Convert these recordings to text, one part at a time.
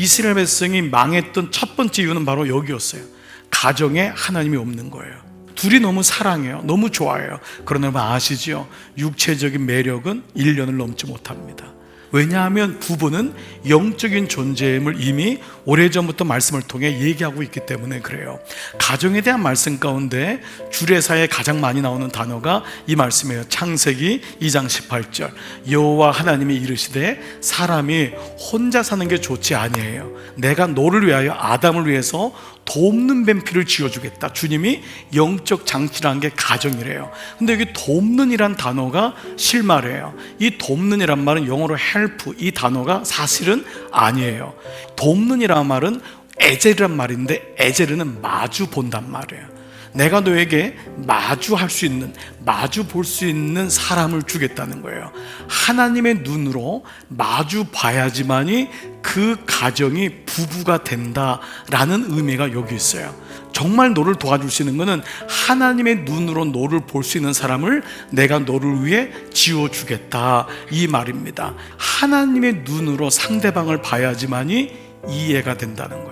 이스라엘 백성이 망했던 첫 번째 이유는 바로 여기였어요. 가정에 하나님이 없는 거예요. 둘이 너무 사랑해요. 너무 좋아해요. 그러나 아시죠? 육체적인 매력은 1년을 넘지 못합니다. 왜냐하면 부부는 영적인 존재임을 이미 오래전부터 말씀을 통해 얘기하고 있기 때문에 그래요. 가정에 대한 말씀 가운데 주례사에 가장 많이 나오는 단어가 이 말씀이에요. 창세기 2장 18절. 여호와 하나님이 이르시되 사람이 혼자 사는 게 좋지 아니에요. 내가 너를 위하여 아담을 위해서 돕는 뱀피를 지어주겠다. 주님이 영적 장치라는 게 가정이래요. 근데 여기 돕는이란 단어가 실말이에요. 이 돕는이란 말은 영어로 help 이 단어가 사실은 아니에요. 돕는이란 말은 에젤이란 말인데 에젤은 마주 본단 말이에요. 내가 너에게 마주할 수 있는, 마주 볼 수 있는 사람을 주겠다는 거예요. 하나님의 눈으로 마주 봐야지만이 그 가정이 부부가 된다라는 의미가 여기 있어요. 정말 너를 도와줄 수 있는 것은 하나님의 눈으로 너를 볼 수 있는 사람을 내가 너를 위해 지어주겠다. 이 말입니다. 하나님의 눈으로 상대방을 봐야지만이 이해가 된다는 거예요.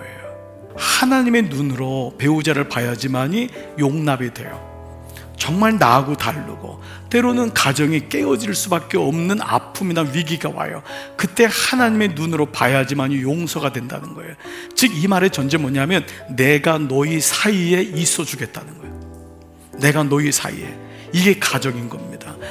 하나님의 눈으로 배우자를 봐야지만이 용납이 돼요. 정말 나하고 다르고 때로는 가정이 깨어질 수밖에 없는 아픔이나 위기가 와요. 그때 하나님의 눈으로 봐야지만이 용서가 된다는 거예요. 즉 이 말의 전제 뭐냐면 내가 너희 사이에 있어 주겠다는 거예요. 내가 너희 사이에 이게 가정인 겁니다.